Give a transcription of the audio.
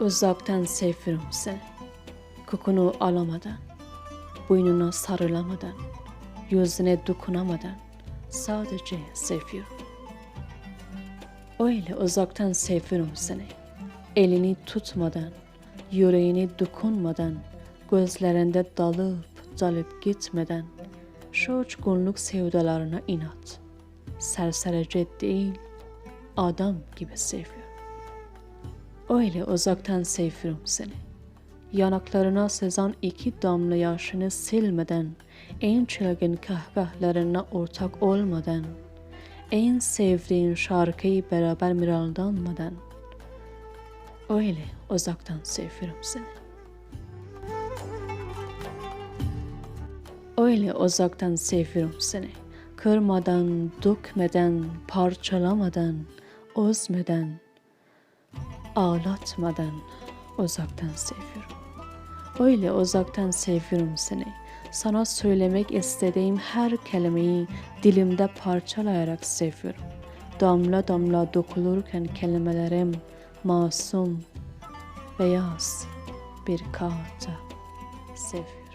Uzaktan seviyorum seni. Kokunu alamadan, boynuna sarılamadan, yüzüne dokunamadan sadece seviyorum. Öyle uzaktan seviyorum seni. Elini tutmadan, yüreğini dokunmadan, gözlerinde dalıp dalıp gitmeden, şu uçkunluk sevdalarına inat. Serserice değil, adam gibi seviyorum. Öyle uzaktan seviyorum seni. Yanaklarına sızan iki damla yaşını silmeden, en çılgın kahkahalarına ortak olmadan, en sevdiğin şarkıyı beraber mırıldanmadan, öyle uzaktan seviyorum seni. Öyle uzaktan seviyorum seni. Kırmadan, dökmeden, parçalamadan, özmeden, ağlatmadan uzaktan seviyorum. Öyle uzaktan seviyorum seni. Sana söylemek istediğim her kelimeyi dilimde parçalayarak seviyorum. Damla damla dokulurken kelimelerim masum, beyaz bir kağıtta seviyorum.